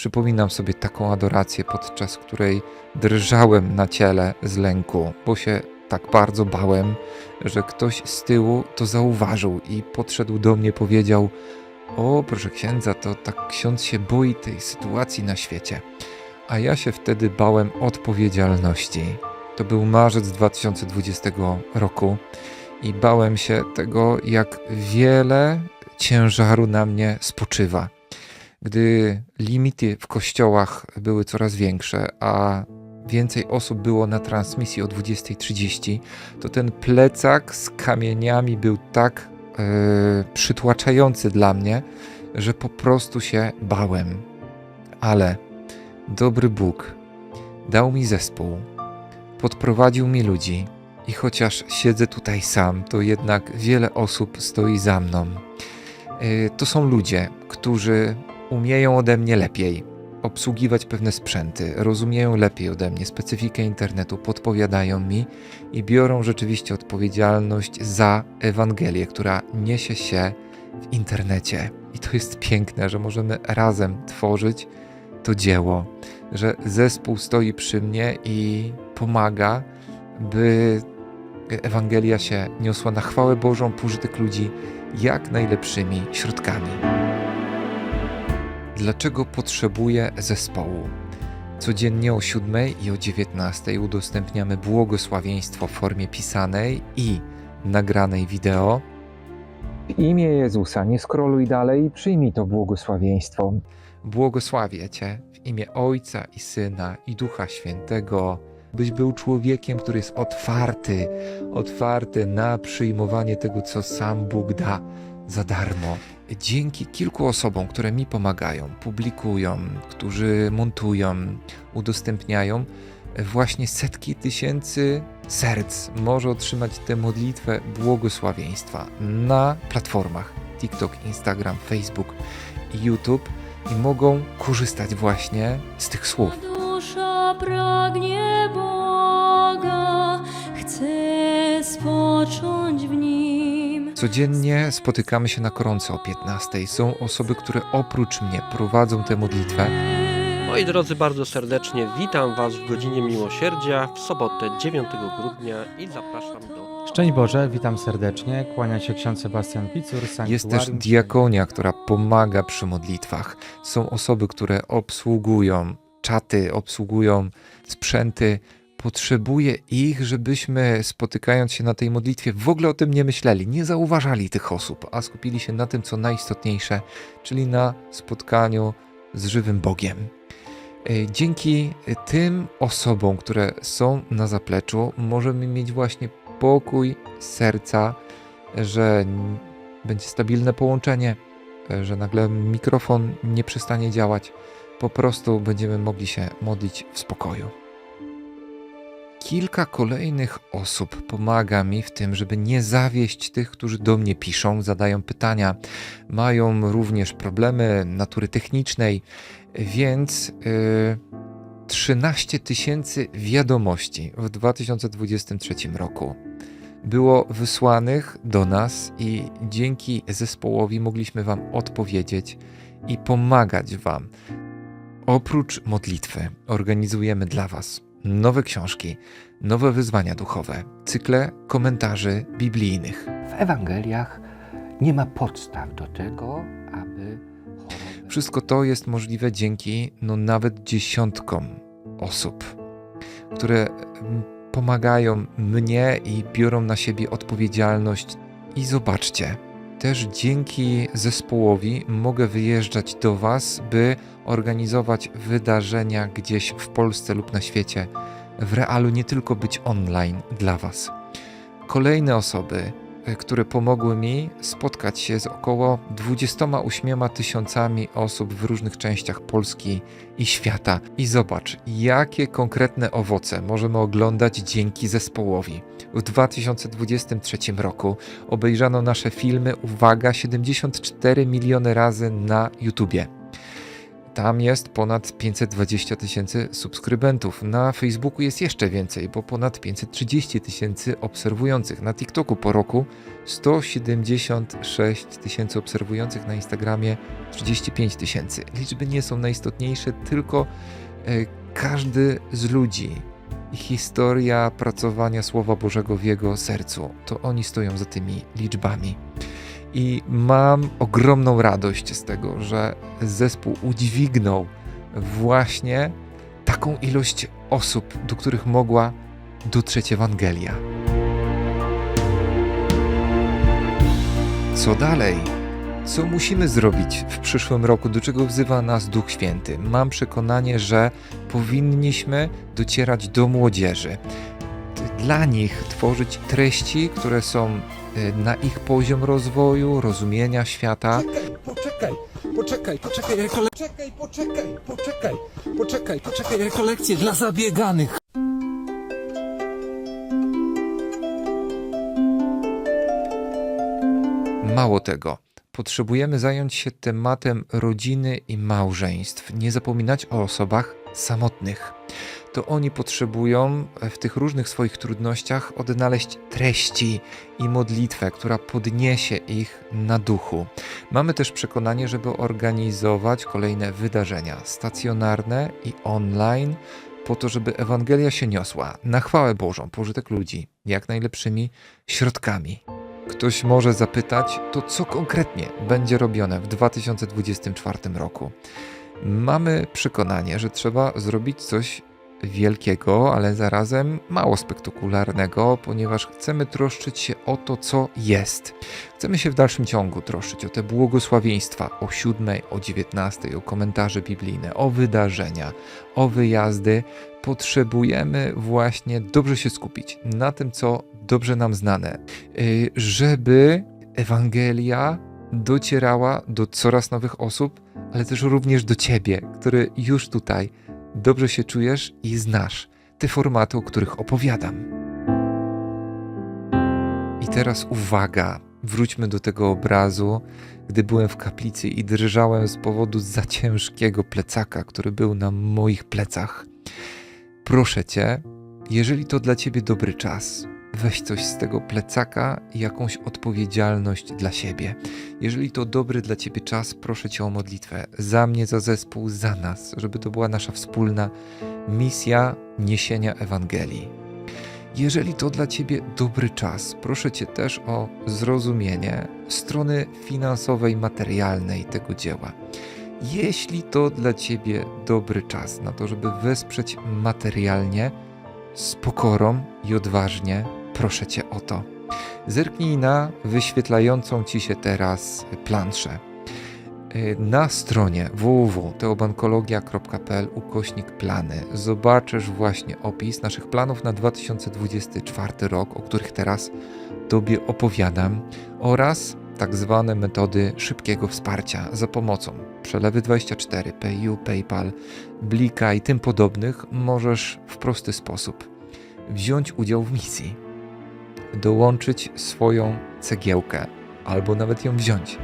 Przypominam sobie taką adorację, podczas której drżałem na ciele z lęku, bo się tak bardzo bałem, że ktoś z tyłu to zauważył i podszedł do mnie, powiedział: O, proszę księdza, to tak ksiądz się boi tej sytuacji na świecie. A ja się wtedy bałem odpowiedzialności. To był marzec 2020 roku i bałem się tego, jak wiele ciężaru na mnie spoczywa. Gdy limity w kościołach były coraz większe, a więcej osób było na transmisji o 20.30, to ten plecak z kamieniami był tak e, przytłaczający dla mnie, że po prostu się bałem. Ale dobry Bóg dał mi zespół, podprowadził mi ludzi i chociaż siedzę tutaj sam, to jednak wiele osób stoi za mną. E, To są ludzie, którzy umieją ode mnie lepiej obsługiwać pewne sprzęty, rozumieją lepiej ode mnie specyfikę internetu, podpowiadają mi i biorą rzeczywiście odpowiedzialność za Ewangelię, która niesie się w internecie. I to jest piękne, że możemy razem tworzyć to dzieło, że zespół stoi przy mnie i pomaga, by Ewangelia się niosła na chwałę Bożą, pożytek ludzi jak najlepszymi środkami. Dlaczego potrzebuję zespołu? Codziennie o 7 i o 19 udostępniamy błogosławieństwo w formie pisanej i nagranej wideo. W imię Jezusa nie skroluj dalej i przyjmij to błogosławieństwo. Błogosławię Cię w imię Ojca i Syna i Ducha Świętego, byś był człowiekiem, który jest otwarty, otwarty na przyjmowanie tego, co sam Bóg da za darmo. Dzięki kilku osobom, które mi pomagają, publikują, którzy montują, udostępniają, właśnie setki tysięcy serc może otrzymać tę modlitwę błogosławieństwa na platformach TikTok, Instagram, Facebook i YouTube i mogą korzystać właśnie z tych słów. Dusza pragnie Boga, chce spocząć w Nim. Codziennie spotykamy się na koronce o 15. Są osoby, które oprócz mnie prowadzą tę modlitwę. Moi drodzy, bardzo serdecznie witam Was w godzinie miłosierdzia w sobotę 9 grudnia i zapraszam do. Szczęść Boże, witam serdecznie. Kłania się ksiądz Sebastian Picur, Jest też Sanktuarium diakonia, która pomaga przy modlitwach. Są osoby, które obsługują czaty, obsługują sprzęty. Potrzebuję ich, żebyśmy spotykając się na tej modlitwie w ogóle o tym nie myśleli, nie zauważali tych osób, a skupili się na tym, co najistotniejsze, czyli na spotkaniu z żywym Bogiem. E, Dzięki tym osobom, które są na zapleczu, możemy mieć właśnie pokój serca, że będzie stabilne połączenie, e, że nagle mikrofon nie przestanie działać. Po prostu będziemy mogli się modlić w spokoju. Kilka kolejnych osób pomaga mi w tym, żeby nie zawieść tych, którzy do mnie piszą, zadają pytania, mają również problemy natury technicznej, więc yy, 13 tysięcy wiadomości w 2023 roku było wysłanych do nas i dzięki zespołowi mogliśmy Wam odpowiedzieć i pomagać Wam. Oprócz modlitwy organizujemy dla Was nowe książki, nowe wyzwania duchowe, cykle komentarzy biblijnych. W Ewangeliach nie ma podstaw do tego, aby chorobę... Wszystko to jest możliwe dzięki no, nawet dziesiątkom osób, które mm, pomagają mnie i biorą na siebie odpowiedzialność. I zobaczcie, też dzięki zespołowi mogę wyjeżdżać do Was, by organizować wydarzenia gdzieś w Polsce lub na świecie. W realu nie tylko być online dla Was. Kolejne osoby, które pomogły mi spotkać się z około 28 tysiącami osób w różnych częściach Polski i świata. I zobacz, jakie konkretne owoce możemy oglądać dzięki zespołowi. W 2023 roku obejrzano nasze filmy, uwaga, 74 miliony razy na YouTubie. Tam jest ponad 520 tysięcy subskrybentów. Na Facebooku jest jeszcze więcej, bo ponad 530 tysięcy obserwujących. Na TikToku po roku 176 tysięcy obserwujących. Na Instagramie 35 tysięcy. Liczby nie są najistotniejsze, tylko e, każdy z ludzi i historia pracowania Słowa Bożego w jego sercu, to oni stoją za tymi liczbami. I mam ogromną radość z tego, że zespół udźwignął właśnie taką ilość osób, do których mogła dotrzeć Ewangelia. Co dalej? Co musimy zrobić w przyszłym roku? Do czego wzywa nas Duch Święty? Mam przekonanie, że powinniśmy docierać do młodzieży. Dla nich tworzyć treści, które są na ich poziom rozwoju, rozumienia świata. Poczekaj, poczekaj, poczekaj, rekole... Poczekaj, poczekaj, poczekaj, poczekaj, poczekaj, rekolekcje dla zabieganych. Mało tego, potrzebujemy zająć się tematem rodziny i małżeństw. Nie zapominać o osobach samotnych. To oni potrzebują w tych różnych swoich trudnościach odnaleźć treści i modlitwę, która podniesie ich na duchu. Mamy też przekonanie, żeby organizować kolejne wydarzenia stacjonarne i online, po to, żeby Ewangelia się niosła na chwałę Bożą, pożytek ludzi, jak najlepszymi środkami. Ktoś może zapytać, to co konkretnie będzie robione w 2024 roku? Mamy przekonanie, że trzeba zrobić coś wielkiego, ale zarazem mało spektakularnego, ponieważ chcemy troszczyć się o to, co jest. Chcemy się w dalszym ciągu troszczyć o te błogosławieństwa o 7, o 19, o komentarze biblijne, o wydarzenia, o wyjazdy. Potrzebujemy właśnie dobrze się skupić na tym, co dobrze nam znane, y, żeby Ewangelia docierała do coraz nowych osób, ale też również do ciebie, który już tutaj dobrze się czujesz i znasz te formaty, o których opowiadam. I teraz uwaga, wróćmy do tego obrazu, gdy byłem w kaplicy i drżałem z powodu za ciężkiego plecaka, który był na moich plecach. Proszę cię, jeżeli to dla ciebie dobry czas, weź coś z tego plecaka i jakąś odpowiedzialność dla siebie. Jeżeli to dobry dla ciebie czas, proszę cię o modlitwę za mnie, za zespół, za nas, żeby to była nasza wspólna misja niesienia Ewangelii. Jeżeli to dla ciebie dobry czas, proszę cię też o zrozumienie strony finansowej, materialnej tego dzieła. Jeśli to dla ciebie dobry czas na to, żeby wesprzeć materialnie, z pokorą i odważnie, proszę cię o to. Zerknij na wyświetlającą ci się teraz planszę. Y, Na stronie www.teobankologia.pl ukośnik plany zobaczysz właśnie opis naszych planów na 2024 rok, o których teraz Tobie opowiadam, oraz tak zwane metody szybkiego wsparcia za pomocą przelewy 24, PayU, PayPal, Blika i tym podobnych możesz w prosty sposób wziąć udział w misji, dołączyć swoją cegiełkę albo nawet ją wziąć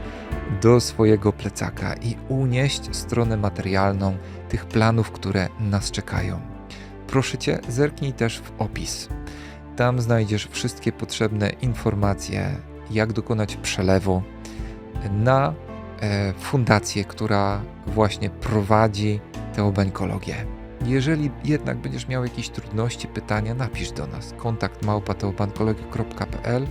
do swojego plecaka i unieść stronę materialną tych planów, które nas czekają. Proszę Cię, zerknij też w opis. Tam znajdziesz wszystkie potrzebne informacje, jak dokonać przelewu na e, fundację, która właśnie prowadzi teobańkologię. Jeżeli jednak będziesz miał jakieś trudności, pytania, napisz do nas kontakt małpateobankologia.pl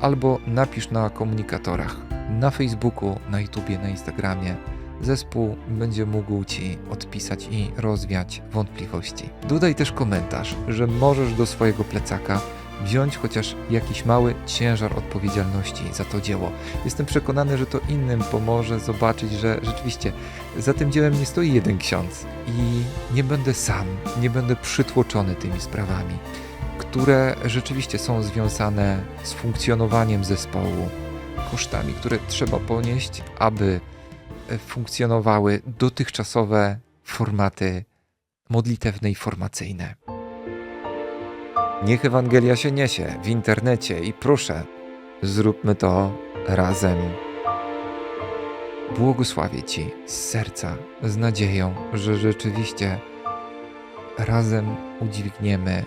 albo napisz na komunikatorach na Facebooku, na YouTubie, na Instagramie. Zespół będzie mógł Ci odpisać i rozwiać wątpliwości. Dodaj też komentarz, że możesz do swojego plecaka wziąć chociaż jakiś mały ciężar odpowiedzialności za to dzieło. Jestem przekonany, że to innym pomoże zobaczyć, że rzeczywiście za tym dziełem nie stoi jeden ksiądz i nie będę sam, nie będę przytłoczony tymi sprawami, które rzeczywiście są związane z funkcjonowaniem zespołu, kosztami, które trzeba ponieść, aby funkcjonowały dotychczasowe formaty modlitewne i formacyjne. Niech Ewangelia się niesie w internecie i proszę, zróbmy to razem. błogosławię Ci z serca, z nadzieją, że rzeczywiście razem udźwigniemy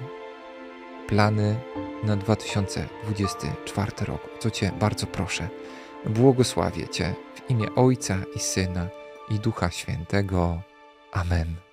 plany na 2024 rok, co Cię bardzo proszę. Błogosławię Cię w imię Ojca i Syna i Ducha Świętego. Amen.